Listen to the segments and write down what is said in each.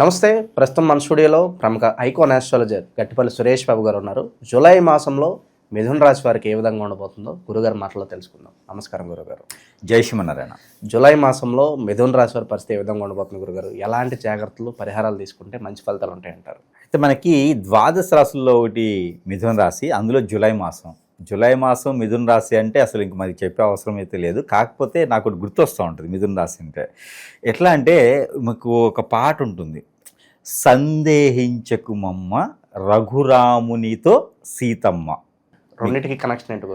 నమస్తే ప్రస్తుతం మన స్టూడియోలో ప్రముఖ ఐకాన్ ఆస్ట్రాలజర్ గట్టిపల్లి సురేష్ బాబు గారు ఉన్నారు. జూలై మాసంలో మిథున రాశి వారికి ఏ విధంగా ఉండబోతుందో గురుగారి మాటలో తెలుసుకుందాం. నమస్కారం గురుగారు. జై శ్రీమన్నారాయణ. జూలై మాసంలో మిథున రాశి వారి పరిస్థితి ఏ విధంగా ఉండబోతుంది గురుగారు? ఎలాంటి జాగ్రత్తలు పరిహారాలు తీసుకుంటే మంచి ఫలితాలు ఉంటాయంటారు? అయితే మనకి ద్వాదశ రాశుల్లో ఒకటి మిథున రాశి అందులో జూలై మాసం. జూలై మాసం మిథున రాశి అంటే అసలు ఇంక మనకి చెప్పే అవసరం అయితే లేదు. కాకపోతే నాకు గుర్తొస్తూ ఉంటుంది మిథున రాశి అంటే. ఎట్లా అంటే మాకు ఒక పాట ఉంటుంది. సందేహించకు మమ్మ రఘురామునితో సీతమ్మ. రెండింటికి కనెక్షన్ ఏంటి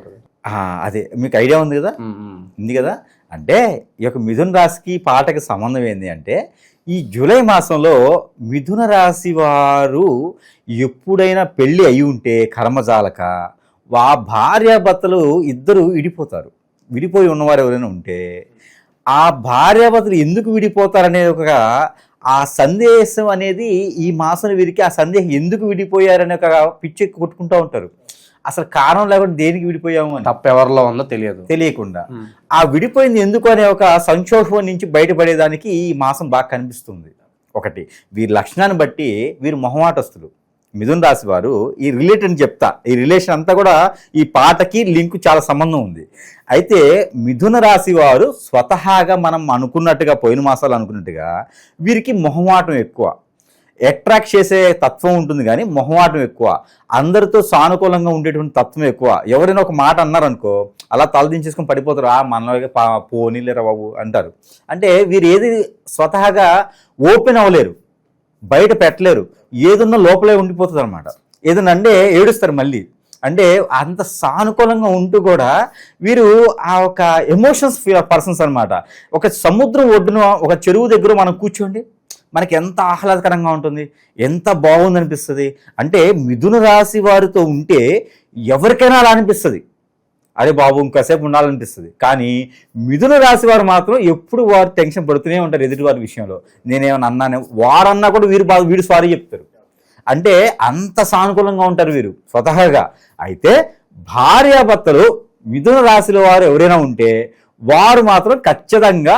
అదే. మీకు ఐడియా ఉంది కదా. ఉంది కదా? అంటే ఈ యొక్క మిథున రాశికి పాటకి సంబంధం ఏంటి అంటే ఈ జూలై మాసంలో మిథున రాశి వారు ఎప్పుడైనా పెళ్ళి అయి ఉంటే కర్మజాలక వా భార్యాభర్తలు ఇద్దరు విడిపోతారు. విడిపోయి ఉన్నవారు ఎవరైనా ఉంటే ఆ భార్యాభర్తలు ఎందుకు విడిపోతారనేది ఒక ఆ సందేశం అనేది ఈ మాసం వీరికి ఆ సందేహం ఎందుకు విడిపోయారనే ఒక పిచ్చెక్కి కొట్టుకుంటూ ఉంటారు. అసలు కారణం లేకుండా దేనికి విడిపోయాము అని? తప్పు ఎవరిలో ఉందో తెలియదు. తెలియకుండా. ఆ విడిపోయింది ఎందుకు అనే ఒక సంక్షోభం నుంచి బయటపడేదానికి ఈ మాసం బాగా కనిపిస్తుంది. ఒకటి వీరి లక్షణాన్ని బట్టి వీరు మొహమాటస్తులు. మిథున్ రాశి వారు ఈ రిలేటెడ్ చెప్తా. ఈ రిలేషన్ అంతా కూడా ఈ పాటకి లింక్ చాలా సంబంధం ఉంది. అయితే మిథున రాశి వారు స్వతహాగా మనం అనుకున్నట్టుగా పోయిన మాసాలు అనుకున్నట్టుగా వీరికి మొహమాటం ఎక్కువ. అట్రాక్ట్ చేసే తత్వం ఉంటుంది కానీ మొహమాటం ఎక్కువ. అందరితో సానుకూలంగా ఉండేటువంటి తత్వం ఎక్కువ. ఎవరైనా ఒక మాట అన్నారనుకో అలా తలదించేసుకొని పడిపోతారు. ఆ మనలోకి పోనీలేరా బాబు అంటారు. అంటే వీరు ఏది స్వతహాగా ఓపెన్ అవ్వలేరు. బయట పెట్టలేరు. ఏదున్నా లోపలే ఉండిపోతుంది అనమాట ఏదన్నా అంటే ఏడుస్తారు మళ్ళీ. అంటే అంత సానుకూలంగా ఉంటూ కూడా వీరు ఆ ఒక ఎమోషన్స్ పర్సన్స్ అనమాట ఒక సముద్రం ఒడ్డున ఒక చెరువు దగ్గర మనం కూర్చోండి మనకి ఎంత ఆహ్లాదకరంగా ఉంటుంది ఎంత బాగుంది అనిపిస్తుంది అంటే మిథున రాశి వారితో ఉంటే ఎవరికైనా అలా అనిపిస్తుంది. అరే బాబు ఇంకాసేపు ఉండాలనిపిస్తుంది. కానీ మిథున రాశి వారు మాత్రం ఎప్పుడు వారు టెన్షన్ పడుతూనే ఉంటారు ఎదుటి వారి విషయంలో. నేనేమన్నా అన్నానే వారన్నా కూడా వీరు బాగా వీడు సారీ చెప్తారు. అంటే అంత సానుకూలంగా ఉంటారు వీరు స్వతహాగా. అయితే భార్యాభర్తలు మిథున రాశిలో వారు ఎవరైనా ఉంటే వారు మాత్రం ఖచ్చితంగా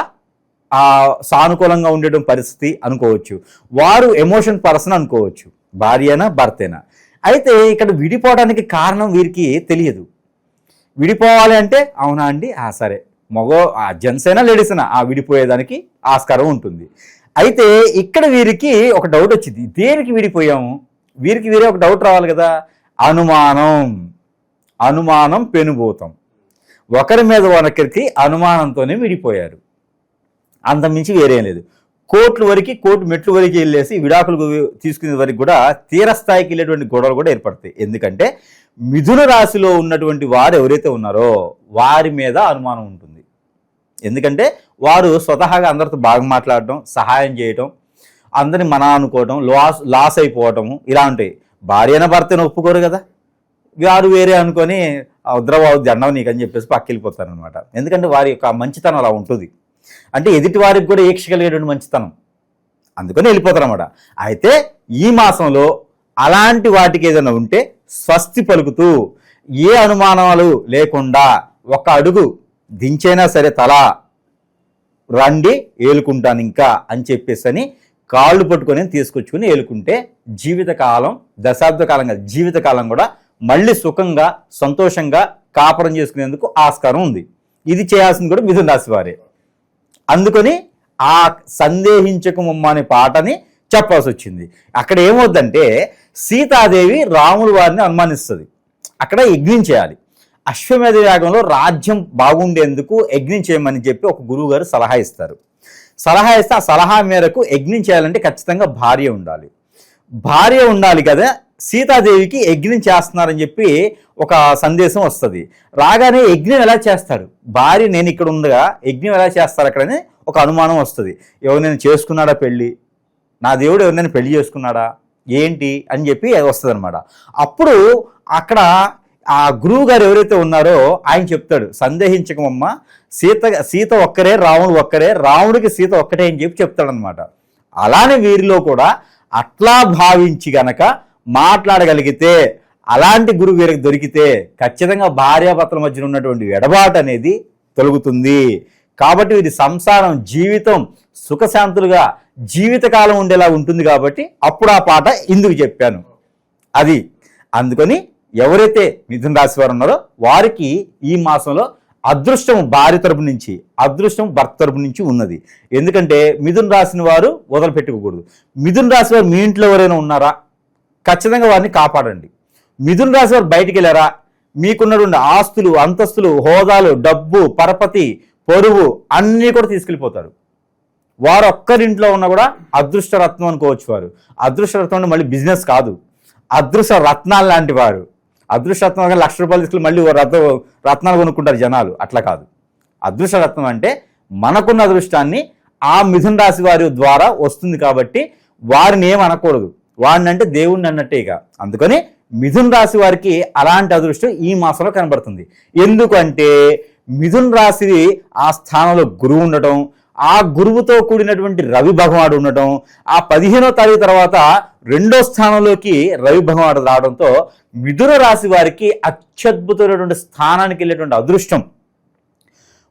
సానుకూలంగా ఉండడం పరిస్థితి అనుకోవచ్చు. వారు ఎమోషన్ పర్సన్ అనుకోవచ్చు. భార్యనా భర్తేనా. అయితే ఇక్కడ విడిపోవడానికి కారణం వీరికి తెలియదు. విడిపోవాలి అంటే అవునా అండి? ఆ సరే. మగో ఆ జెంట్స్ అయినా లేడీస్ అయినా ఆ విడిపోయేదానికి ఆస్కారం ఉంటుంది. అయితే ఇక్కడ వీరికి ఒక డౌట్ వచ్చింది. దేనికి విడిపోయాము? వీరికి వీరే ఒక డౌట్ రావాలి కదా. అనుమానం. అనుమానం పెనుభూతం. ఒకరి మీద ఒకరికి అనుమానంతోనే విడిపోయారు. అంతమించి వేరేం లేదు. కోర్టుల వరకు కోర్టు మెట్లు వరకు వెళ్ళేసి విడాకులు తీసుకునే వరకు కూడా తీరస్థాయికి వెళ్ళేటువంటి గొడవలు కూడా ఏర్పడతాయి. ఎందుకంటే మిథున రాశిలో ఉన్నటువంటి వారు ఎవరైతే ఉన్నారో వారి మీద అనుమానం ఉంటుంది. ఎందుకంటే వారు స్వతహాగా అందరితో బాగా మాట్లాడటం సహాయం చేయటం అందరిని మన అనుకోవటం లాస్ లాస్ అయిపోవటము ఇలా ఉంటాయి. భార్యన భర్తను ఒప్పుకోరు కదా. వారు వేరే అనుకొని "ఆ వద్దురాబాబు దండం నీకు అని చెప్పేసి పక్కెళ్ళిపోతారు అనమాట ఎందుకంటే వారి యొక్క మంచితనం అలా ఉంటుంది. అంటే ఎదుటి వారికి కూడా ఈక్షగలిగేటువంటి మంచితనం. అందుకని వెళ్ళిపోతారు అనమాట అయితే ఈ మాసంలో అలాంటి వాటికి ఏదైనా ఉంటే స్వస్తి పలుకుతూ ఏ అనుమానాలు లేకుండా ఒక అడుగు దించైనా సరే తల రండి ఏలుకుంటాను ఇంకా అని చెప్పేసి అని కాళ్ళు పట్టుకొని తీసుకొచ్చుకుని ఏలుకుంటే జీవితకాలం దశాబ్ద కాలంగా జీవితకాలం కూడా మళ్ళీ సుఖంగా సంతోషంగా కాపురం చేసుకునేందుకు ఆస్కారం ఉంది. ఇది చేయాల్సింది కూడా మిథున రాశి వారే. అందుకని ఆ సందేహించకమమ్మ అనే పాటని చెప్పాల్సి వచ్చింది అక్కడ ఏమవుద్దంటే సీతాదేవి రాముల వారిని అనుమానిస్తుంది. అక్కడ యజ్ఞం చేయాలి. అశ్వమేధ యాగంలో రాజ్యం బాగుండేందుకు యజ్ఞం చేయమని చెప్పి ఒక గురువు గారు సలహా ఇస్తారు. సలహా ఇస్తే ఆ సలహా మేరకు యజ్ఞం చేయాలంటే ఖచ్చితంగా భార్య ఉండాలి. భార్య ఉండాలి కదా సీతాదేవికి యజ్ఞం చేస్తున్నారని చెప్పి ఒక సందేశం వస్తుంది. రాగానే యజ్ఞం ఎలా చేస్తాడు? భార్య నేను ఇక్కడ ఉండగా యజ్ఞం ఎలా చేస్తారు అక్కడని ఒక అనుమానం వస్తుంది. ఎవరినైనా చేసుకున్నాడా పెళ్ళి? నా దేవుడు ఎవరినైనా పెళ్ళి చేసుకున్నాడా? ఏంటి? అని చెప్పి వస్తుంది అనమాట అప్పుడు అక్కడ ఆ గురువు గారు ఎవరైతే ఉన్నారో ఆయన చెప్తాడు సందేహించకమమ్మ సీత సీత ఒక్కరే రాముడు ఒక్కరే రాముడికి సీత ఒక్కటే అని చెప్పి చెప్తాడనమాట అలానే వీరిలో కూడా అట్లా భావించి గనక మాట్లాడగలిగితే అలాంటి గురువు వీరికి దొరికితే ఖచ్చితంగా భార్యాభర్తల మధ్యన ఉన్నటువంటి ఎడబాటు అనేది తొలగుతుంది. కాబట్టి వీరి సంసారం జీవితం సుఖశాంతులుగా జీవితకాలం ఉండేలా ఉంటుంది కాబట్టి అప్పుడు ఆ పాట ఇందుకు చెప్పాను. అది అందుకని ఎవరైతే మిథున రాశి వారు ఉన్నారో వారికి ఈ మాసంలో అదృష్టం భార్య తరపు నుంచి అదృష్టం భర్త తరపు నుంచి ఉన్నది. ఎందుకంటే మిథున రాశిని వారు వదిలిపెట్టుకోకూడదు. మిథున రాశి వారు మీ ఇంట్లో ఎవరైనా ఉన్నారా? ఖచ్చితంగా వారిని కాపాడండి. మిథున రాశి వారు బయటికి వెళ్ళారా? మీకున్నటువంటి ఆస్తులు అంతస్తులు హోదాలు డబ్బు పరపతి పొరుగు అన్నీ కూడా తీసుకెళ్ళిపోతారు. వారు ఒక్కరింట్లో ఉన్నా కూడా అదృష్ట రత్నం అనుకోవచ్చు వారు. అదృష్ట రత్నం అంటే మళ్ళీ బిజినెస్ కాదు. అదృష్ట రత్నాలు లాంటి వారు. అదృష్ట రత్నం లక్ష రూపాయలు తీసుకుని మళ్ళీ ఓ రత్న రత్నాలు కొనుక్కుంటారు జనాలు. అట్లా కాదు. అదృష్ట రత్నం అంటే మనకున్న అదృష్టాన్ని ఆ మిథున రాశి వారి ద్వారా వస్తుంది కాబట్టి వారిని ఏమనకూడదు వాడినంటే వాడిని అంటే దేవుణ్ణి అన్నట్టే ఇక. అందుకని మిథున్ రాశి వారికి అలాంటి అదృష్టం ఈ మాసంలో కనబడుతుంది. ఎందుకంటే మిథున్ రాశి ఆ స్థానంలో గురువు ఉండటం ఆ గురువుతో కూడినటువంటి రవి భగవాడు ఉండటం ఆ పదిహేనో తారీఖు తర్వాత రెండో స్థానంలోకి రవి భగవాడు రావడంతో మిథున రాశి వారికి అత్యద్భుతమైనటువంటి స్థానానికి వెళ్ళేటువంటి అదృష్టం.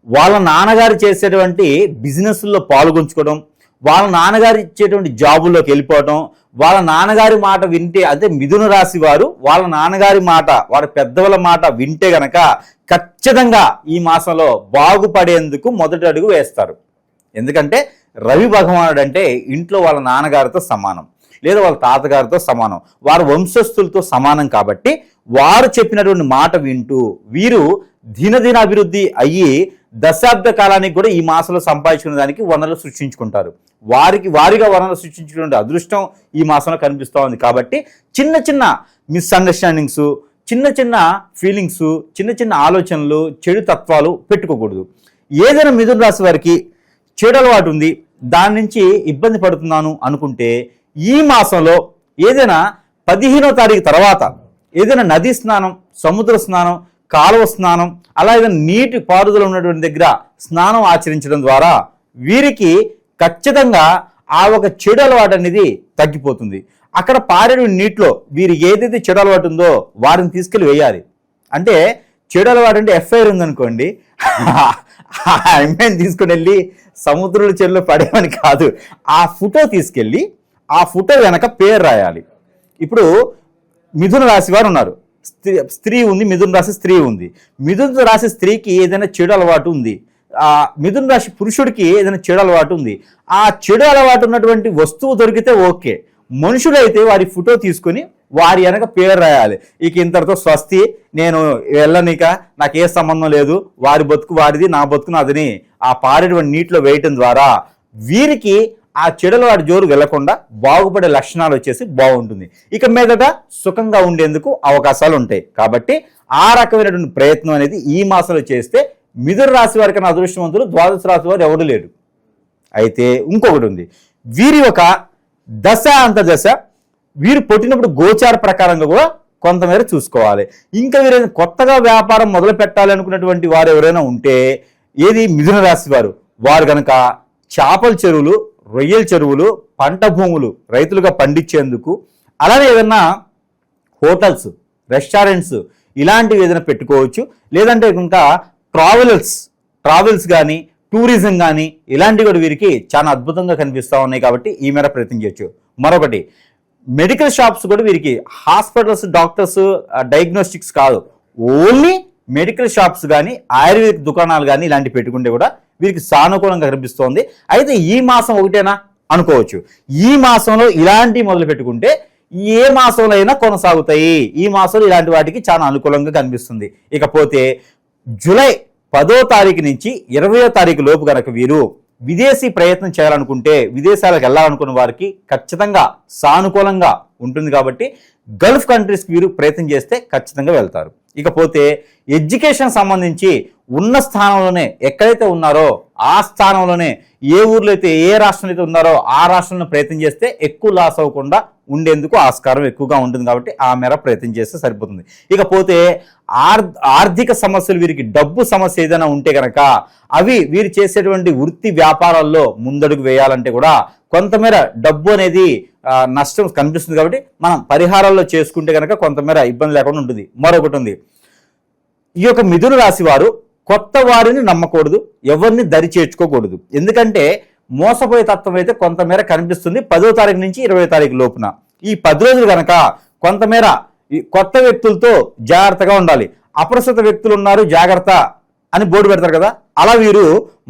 వాళ్ళ నాన్నగారు చేసేటువంటి బిజినెస్లో పాల్గొంచుకోవడం వాళ్ళ నాన్నగారు ఇచ్చేటువంటి జాబుల్లోకి వెళ్ళిపోవడం వాళ్ళ నాన్నగారి మాట వింటే అదే మిథున రాశి వారు వాళ్ళ నాన్నగారి మాట వాళ్ళ పెద్దవాళ్ళ మాట వింటే గనక ఖచ్చితంగా ఈ మాసంలో బాగుపడేందుకు మొదటి అడుగు వేస్తారు. ఎందుకంటే రవి భగవానుడు అంటే ఇంట్లో వాళ్ళ నాన్నగారితో సమానం లేదా వాళ్ళ తాతగారితో సమానం వారి వంశస్థులతో సమానం కాబట్టి వారు చెప్పినటువంటి మాట వింటూ వీరు దినదిన అభివృద్ధి అయ్యి దశాబ్ద కాలానికి కూడా ఈ మాసంలో సంపాదించుకునే దానికి వనరులు సృష్టించుకుంటారు. వారికి వారిగా వనరులు సృష్టించుకునే అదృష్టం ఈ మాసంలో కనిపిస్తూ ఉంది. కాబట్టి చిన్న చిన్న మిస్అండర్స్టాండింగ్స్ చిన్న చిన్న ఫీలింగ్స్ చిన్న చిన్న ఆలోచనలు చెడు తత్వాలు పెట్టుకోకూడదు. ఏదైనా మిథున రాశి వారికి చెడు అలవాటు ఉంది. దాని నుంచి ఇబ్బంది పడుతున్నాను అనుకుంటే ఈ మాసంలో ఏదైనా పదిహేనో తారీఖు తర్వాత ఏదైనా నదీ స్నానం సముద్ర స్నానం కాలువ స్నానం అలా నీటి పారుదల ఉన్నటువంటి దగ్గర స్నానం ఆచరించడం ద్వారా వీరికి ఖచ్చితంగా ఆ ఒక చెడు అలవాటు అనేది తగ్గిపోతుంది. అక్కడ పారేడు నీటిలో వీరు ఏదైతే చెడు అలవాటు ఉందో వారిని తీసుకెళ్ళి వేయాలి. అంటే చెడు అలవాటు అంటే ఎఫ్ఐఆర్ ఉందనుకోండి. ఆ అమ్మాయిని తీసుకుని వెళ్ళి సముద్రుల చెరువులో పడేమని కాదు. ఆ ఫోటో తీసుకెళ్ళి ఆ ఫోటో వెనక పేరు రాయాలి. ఇప్పుడు మిథున రాశి వారు ఉన్నారు. స్త్రీ స్త్రీ ఉంది మిథున రాశి స్త్రీ ఉంది. మిథున రాశి స్త్రీకి ఏదైనా చెడు అలవాటు ఉంది. ఆ మిథున రాశి పురుషుడికి ఏదైనా చెడు అలవాటు ఉంది. ఆ చెడు అలవాటు ఉన్నటువంటి వస్తువు దొరికితే ఓకే. మనుషులైతే వారి ఫోటో తీసుకొని వారి వెనక పేరు రాయాలి. ఇక ఇంతటితో స్వస్తి. నేను వెళ్ళనిక నాకు ఏ సంబంధం లేదు. వారి బతుకు వారిది నా బతుకు నాదని ఆ పారేటువంటి నీటిలో వేయటం ద్వారా వీరికి ఆ చెడుల వాడి జోరు వెళ్ళకుండా బాగుపడే లక్షణాలు వచ్చేసి బాగుంటుంది. ఇక మీదట సుఖంగా ఉండేందుకు అవకాశాలు ఉంటాయి. కాబట్టి ఆ రకమైనటువంటి ప్రయత్నం అనేది ఈ మాసంలో చేస్తే మిథున రాశి వారికి అదృష్టవంతులు ద్వాదశ రాశి వారు ఎవరు లేరు. అయితే ఇంకొకటి ఉంది. వీరి ఒక దశ అంత దశ వీరు పుట్టినప్పుడు గోచార ప్రకారంగా కూడా కొంతమేర చూసుకోవాలి. ఇంకా వీరైనా కొత్తగా వ్యాపారం మొదలు పెట్టాలి అనుకున్నటువంటి వారు ఎవరైనా ఉంటే ఏది మిథున రాశి వారు వారు కనుక చేపల చెరువులు రొయ్యల చెరువులు పంట భూములు రైతులుగా పండించేందుకు అలానే ఏదన్నా హోటల్స్ రెస్టారెంట్స్ ఇలాంటివి ఏదైనా పెట్టుకోవచ్చు. లేదంటే ఇంకా ట్రావెలర్స్ ట్రావెల్స్ కానీ టూరిజం కానీ ఇలాంటివి కూడా వీరికి చాలా అద్భుతంగా కనిపిస్తూ ఉన్నాయి కాబట్టి ఈ మేర ప్రయత్నం చేయొచ్చు. మరొకటి మెడికల్ షాప్స్ కూడా వీరికి హాస్పిటల్స్ డాక్టర్స్ డయాగ్నోస్టిక్స్ కాదు. ఓన్లీ మెడికల్ షాప్స్ కానీ ఆయుర్వేదిక్ దుకాణాలు కానీ ఇలాంటివి పెట్టుకుంటే కూడా వీరికి సానుకూలంగా కనిపిస్తోంది. అయితే ఈ మాసం ఒకటేనా అనుకోవచ్చు. ఈ మాసంలో ఇలాంటివి మొదలు పెట్టుకుంటే ఏ మాసంలో అయినా కొనసాగుతాయి. ఈ మాసంలో ఇలాంటి వాటికి చాలా అనుకూలంగా కనిపిస్తుంది. ఇకపోతే జూలై పదో తారీఖు నుంచి ఇరవయో తారీఖు లోపు గనక వీరు విదేశీ ప్రయత్నం చేయాలనుకుంటే విదేశాలకు వెళ్ళాలనుకున్న వారికి ఖచ్చితంగా సానుకూలంగా ఉంటుంది కాబట్టి గల్ఫ్ కంట్రీస్కి వీరు ప్రయత్నం చేస్తే ఖచ్చితంగా వెళ్తారు. ఇకపోతే ఎడ్యుకేషన్ సంబంధించి ఉన్న స్థానంలోనే ఎక్కడైతే ఉన్నారో ఆ స్థానంలోనే ఏ ఊర్లో అయితే ఏ రాష్ట్రంలో అయితే ఉన్నారో ఆ రాష్ట్రంలో ప్రయత్నం చేస్తే ఎక్కువ లాస్ అవ్వకుండా ఉండేందుకు ఆస్కారం ఎక్కువగా ఉంటుంది కాబట్టి ఆ మేర ప్రయత్నం చేస్తే సరిపోతుంది. ఇకపోతే ఆర్ ఆర్థిక సమస్యలు వీరికి డబ్బు సమస్య ఏదైనా ఉంటే కనుక అవి వీరు చేసేటువంటి వృత్తి వ్యాపారాల్లో ముందడుగు వేయాలంటే కూడా కొంతమేర డబ్బు అనేది నష్టం కనిపిస్తుంది కాబట్టి మనం పరిహారాల్లో చేసుకుంటే కనుక కొంతమేర ఇబ్బంది లేకుండా ఉంటుంది. మరొకటి ఉంది. ఈ యొక్క మిథున రాశి వారు కొత్త వారిని నమ్మకూడదు ఎవరిని దరి చేర్చుకోకూడదు. ఎందుకంటే మోసపోయే తత్వం అయితే కొంతమేర కనిపిస్తుంది. పదో తారీఖు నుంచి ఇరవై తారీఖు లోపున. ఈ పది రోజులు కనుక కొంతమేర ఈ కొత్త వ్యక్తులతో జాగ్రత్తగా ఉండాలి. అప్రస్తుత వ్యక్తులు ఉన్నారు జాగ్రత్త అని బోర్డు పెడతారు కదా? అలా వీరు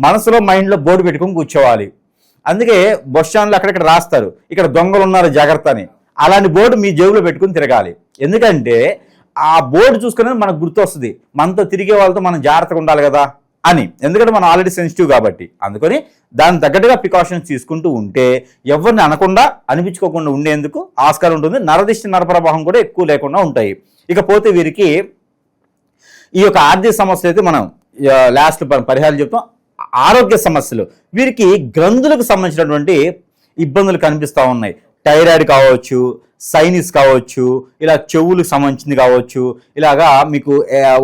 మనసులో మైండ్లో బోర్డు పెట్టుకొని కూర్చోవాలి. అందుకే బస్ స్టాండ్లో అక్కడక్కడ రాస్తారు. ఇక్కడ దొంగలు ఉన్నారు జాగ్రత్త అని. అలాంటి బోర్డు మీ జేబులో పెట్టుకుని తిరగాలి. ఎందుకంటే ఆ బోర్డు చూసుకునే మనకు గుర్తొస్తుంది. మనతో తిరిగే వాళ్ళతో మనం జాగ్రత్తగా ఉండాలి కదా అని. ఎందుకంటే మనం ఆల్రెడీ సెన్సిటివ్ కాబట్టి. అందుకని దాని తగ్గట్టుగా ప్రికాషన్స్ తీసుకుంటూ ఉంటే ఎవరిని అనకుండా అనిపించుకోకుండా ఉండేందుకు ఆస్కారం ఉంటుంది. నరదిష్టి నరప్రవాహం కూడా ఎక్కువ లేకుండా ఉంటాయి. ఇకపోతే వీరికి ఈ యొక్క ఆర్థిక సమస్యలు అయితే మనం లాస్ట్ పరిహారం చెప్తాం. ఆరోగ్య సమస్యలు. వీరికి గ్రంథులకు సంబంధించినటువంటి ఇబ్బందులు కనిపిస్తూ ఉన్నాయి. థైరాయిడ్ కావచ్చు సైనిస్ కావచ్చు ఇలా చెవులకు సంబంధించింది కావచ్చు ఇలాగా మీకు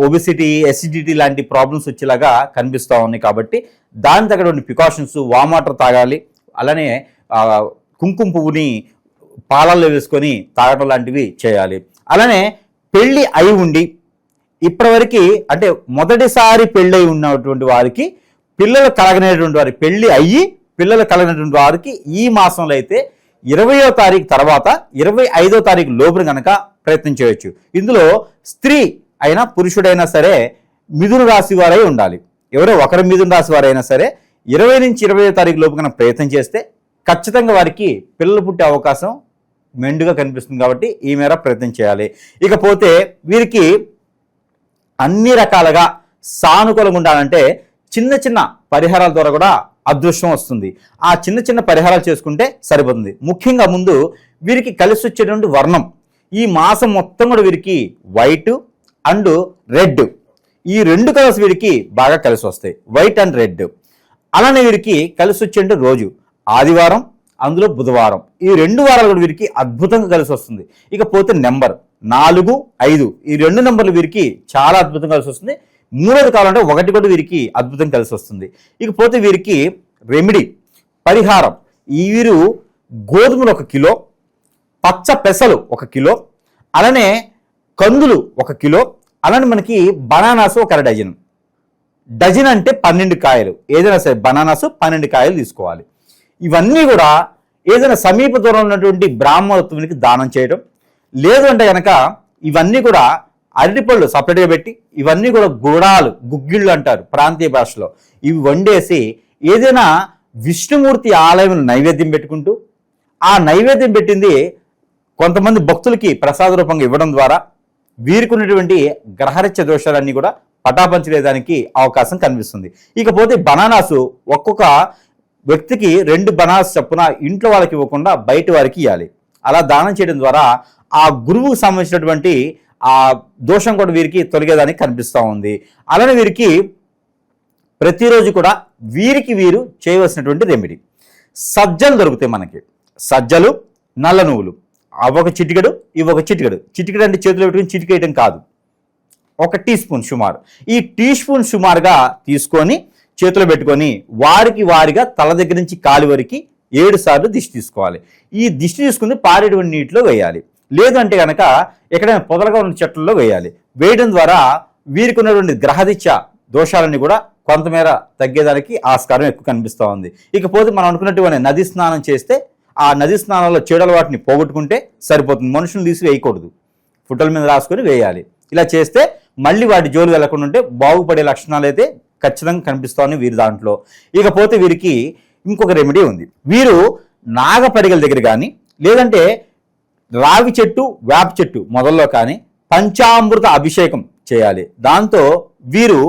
ఒబిసిటీ ఎసిడిటీ లాంటి ప్రాబ్లమ్స్ వచ్చేలాగా కనిపిస్తూ ఉన్నాయి కాబట్టి దాని తగ్గటువంటి ప్రికాషన్స్ వామ్ వాటర్ తాగాలి. అలానే కుంకుమ పువ్వుని పాలల్లో వేసుకొని తాగడం లాంటివి చేయాలి. అలానే పెళ్ళి అయి ఉండి ఇప్పటివరకు అంటే మొదటిసారి పెళ్ళై ఉన్నటువంటి వారికి పిల్లలు కలగనేటువంటి వారి పెళ్ళి అయ్యి పిల్లలు కలగనటువంటి వారికి ఈ మాసంలో అయితే ఇరవయో తారీఖు తర్వాత ఇరవై ఐదో తారీఖు లోపున కనుక ప్రయత్నం చేయొచ్చు. ఇందులో స్త్రీ అయినా పురుషుడైనా సరే మిథున రాశి వారై ఉండాలి. ఎవరో ఒకరి మిథున రాశి వారైనా సరే ఇరవై నుంచి ఇరవై తారీఖు లోపు కనుక ప్రయత్నం చేస్తే ఖచ్చితంగా వారికి పిల్లలు పుట్టే అవకాశం మెండుగా కనిపిస్తుంది కాబట్టి ఈ మేర ప్రయత్నం చేయాలి. ఇకపోతే వీరికి అన్ని రకాలుగా సానుకూలంగా ఉండాలంటే చిన్న చిన్న పరిహారాల ద్వారా కూడా అదృష్టం వస్తుంది. ఆ చిన్న చిన్న పరిహారాలు చేసుకుంటే సరిపోతుంది. ముఖ్యంగా ముందు వీరికి కలిసి వచ్చేటువంటి వర్ణం. ఈ మాసం మొత్తం కూడా వీరికి వైట్ అండ్ రెడ్. ఈ రెండు కలర్స్ వీరికి బాగా కలిసి వస్తాయి. White and red. అలానే వీరికి కలిసి వచ్చేటువంటి రోజు. ఆదివారం అందులో బుధవారం. ఈ రెండు వారాలు కూడా వీరికి అద్భుతంగా కలిసి వస్తుంది. ఇకపోతే నెంబర్ నాలుగు ఐదు. ఈ రెండు నెంబర్లు వీరికి చాలా అద్భుతంగా కలిసి వస్తుంది. మూడోది కావాలంటే ఒకటి కూడా వీరికి అద్భుతం కలిసి వస్తుంది. ఇకపోతే వీరికి రెమెడీ పరిహారం ఈ వీరు గోధుమలు ఒక కిలో పచ్చ పెసలు ఒక కిలో అలానే కందులు ఒక కిలో అలానే మనకి బనానాస్ ఒక అర డజన్. డజన్ అంటే పన్నెండు కాయలు. ఏదైనా సరే బనానాస్ పన్నెండు కాయలు తీసుకోవాలి. ఇవన్నీ కూడా ఏదైనా సమీప దూరంలో ఉన్నటువంటి బ్రాహ్మణత్వానికి దానం చేయడం లేదు అంటే కనుక ఇవన్నీ కూడా అరటిపళ్ళు సపరేట్గా పెట్టి ఇవన్నీ కూడా గుడాలు గుగ్గిళ్ళు అంటారు ప్రాంతీయ భాషలో. ఇవి వండేసి ఏదైనా విష్ణుమూర్తి ఆలయం నైవేద్యం పెట్టుకుంటూ ఆ నైవేద్యం పెట్టింది కొంతమంది భక్తులకి ప్రసాద రూపంగా ఇవ్వడం ద్వారా వీరుకున్నటువంటి గ్రహరత్య దోషాలన్నీ కూడా పటాపంచలేదానికి అవకాశం కనిపిస్తుంది. ఇకపోతే బనానాసు ఒక్కొక్క వ్యక్తికి రెండు బనానాస్ చప్పున ఇంట్లో వాళ్ళకి ఇవ్వకుండా బయట వారికి ఇవ్వాలి అలా దానం చేయడం ద్వారా ఆ గురువుకు సంబంధించినటువంటి ఆ దోషం కూడా వీరికి తొలగేదానికి కనిపిస్తూ ఉంది. అలానే వీరికి ప్రతిరోజు కూడా వీరికి వీరు చేయవలసినటువంటి రెమెడీ. సజ్జలు దొరుకుతాయి మనకి. సజ్జలు నల్ల నువ్వులు. అవి ఒక చిటికెడు ఇవి ఒక చిటికెడు. చిటికెడు అంటే చేతిలో పెట్టుకుని చిటికేయడం కాదు. ఒక టీ స్పూన్ సుమారు. ఈ టీ స్పూన్ సుమారుగా తీసుకొని చేతిలో పెట్టుకొని వారికి వారిగా తల దగ్గర నుంచి కాలి వరకు ఏడు సార్లు దిష్టి తీసుకోవాలి. ఈ దిష్టి తీసుకుని పారేటువంటి నీటిలో వేయాలి. లేదు అంటే కనుక ఎక్కడైనా పొదలుగా ఉన్న చెట్లలో వేయాలి. వేయడం ద్వారా వీరికి ఉన్నటువంటి గ్రహదిత్య దోషాలన్నీ కూడా కొంతమేర తగ్గేదానికి ఆస్కారం ఎక్కువ కనిపిస్తూ ఉంది. ఇకపోతే మనం అనుకున్నటువంటి నది స్నానం చేస్తే ఆ నది స్నానంలో చెడల వాటిని పోగొట్టుకుంటే సరిపోతుంది. మనుషులు తీసి వేయకూడదు ఫుటల మీద రాసుకొని వేయాలి. ఇలా చేస్తే మళ్ళీ వాటి జోలు వెళ్ళకుండా ఉంటే బాగుపడే లక్షణాలు అయితే ఖచ్చితంగా కనిపిస్తాయని వీరి దాంట్లో. ఇకపోతే వీరికి ఇంకొక రెమెడీ ఉంది. వీరు నాగపరిగల దగ్గర కానీ లేదంటే రావి చెట్టు వేప చెట్టు మొదల్లో కానీ పంచామృత అభిషేకం చేయాలి. దాంతో వీరు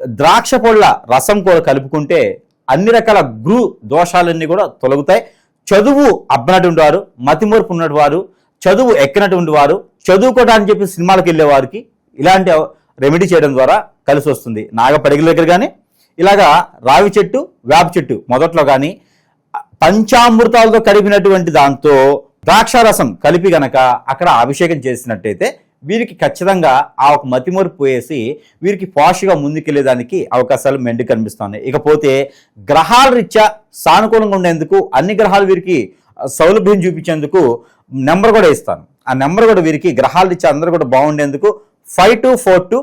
ద్రాక్ష పళ్ళ రసం కూడా కలుపుకుంటే అన్ని రకాల గృ దోషాలన్నీ కూడా తొలగుతాయి. చదువు అబ్బనటువంటి వారు మతిమూర్పు ఉన్నటువంటి వారు చదువు ఎక్కినటువంటి వారు చదువుకోవడానికి చెప్పి సినిమాలకు వెళ్ళే వారికి ఇలాంటి రెమెడీ చేయడం ద్వారా కలిసి వస్తుంది. నాగపడిగల దగ్గర కానీ ఇలాగా రావి చెట్టు వేప చెట్టు మొదట్లో కానీ పంచామృతాలతో కలిపినటువంటి దాంతో ద్రాక్షారసం కలిపి గనక అక్కడ అభిషేకం చేసినట్టయితే వీరికి ఖచ్చితంగా ఆ ఒక మతిమరుపు పోయేసి వీరికి పాష్గా ముందుకెళ్ళేదానికి అవకాశాలు మెండు కనిపిస్తున్నాయి ఇకపోతే గ్రహాల రీత్యా సానుకూలంగా ఉండేందుకు అన్ని గ్రహాలు వీరికి సౌలభ్యం చూపించేందుకు నెంబర్ కూడా ఇస్తాను. ఆ నెంబర్ కూడా వీరికి గ్రహాల రీత్యా అందరూ కూడా బాగుండేందుకు five two four two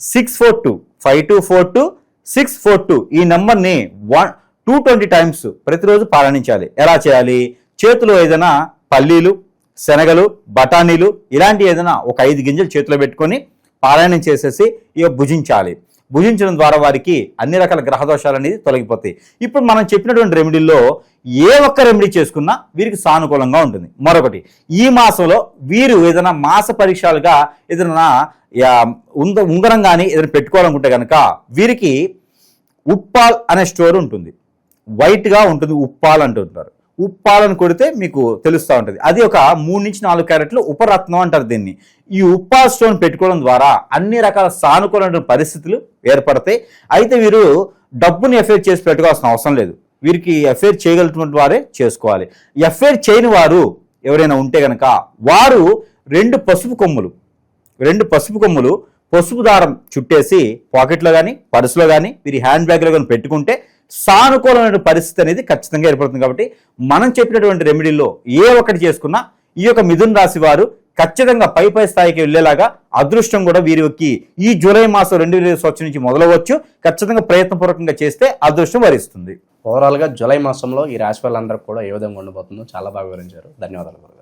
six four two five two four two six four two ఈ నెంబర్ని వన్ టూ ట్వంటీ టైమ్స్ ప్రతిరోజు పాలనించాలి ఎలా చేయాలి? చేతిలో ఏదైనా పల్లీలు శనగలు బఠానీలు ఇలాంటి ఏదైనా ఒక ఐదు గింజలు చేతిలో పెట్టుకొని పారాయణం చేసేసి ఇక భుజించాలి. భుజించడం ద్వారా వారికి అన్ని రకాల గ్రహదోషాలు అనేది తొలగిపోతాయి. ఇప్పుడు మనం చెప్పినటువంటి రెమెడీల్లో ఏ ఒక్క రెమెడీ చేసుకున్నా వీరికి సానుకూలంగా ఉంటుంది. మరొకటి ఈ మాసంలో వీరు ఏదైనా మాస పరీక్షలుగా ఏదైనా ఉంద ఉంగరం కానీ ఏదైనా పెట్టుకోవాలనుకుంటే కనుక వీరికి ఉప్పాల్ అనే స్టోర్ ఉంటుంది. వైట్గా ఉంటుంది ఉప్పాల్ అంటుంటారు. ఉప్పాలను కొడితే మీకు తెలుస్తూ ఉంటుంది. అది ఒక మూడు నుంచి నాలుగు క్యారెట్లు ఉపరత్నం అంటారు దీన్ని. ఈ ఉప్పాల్ స్టోన్ పెట్టుకోవడం ద్వారా అన్ని రకాల సానుకూలమైన పరిస్థితులు ఏర్పడతాయి. అయితే వీరు డబ్బుని ఎఫైర్ చేసి పెట్టుకోవాల్సిన అవసరం లేదు. వీరికి ఎఫైర్ చేయగలిగినటువంటి వారే చేసుకోవాలి. ఎఫైర్ చేయని వారు ఎవరైనా ఉంటే కనుక వారు రెండు పసుపు కొమ్ములు రెండు పసుపు కొమ్ములు పసుపు దారం చుట్టేసి పాకెట్లో కానీ పర్సులో కానీ వీరి హ్యాండ్ బ్యాగ్లో కానీ పెట్టుకుంటే సానుకూలమైన పరిస్థితి అనేది ఖచ్చితంగా ఏర్పడుతుంది కాబట్టి మనం చెప్పినటువంటి రెమెడీలో ఏ ఒక్కటి చేసుకున్నా ఈ యొక్క మిథున్ రాశి వారు ఖచ్చితంగా పై పై స్థాయికి వెళ్ళేలాగా అదృష్టం కూడా వీరికి ఈ జూలై మాసం రెండు వేల సంవత్సరం నుంచి మొదలవచ్చు. ఖచ్చితంగా ప్రయత్నపూర్వకంగా చేస్తే అదృష్టం వరిస్తుంది. ఓవరాల్గా జూలై మాసంలో ఈ రాశి వాళ్ళందరికీ కూడా ఏ విధంగా ఉండబోతుందో చాలా బాగా వివరించారు. ధన్యవాదాలు.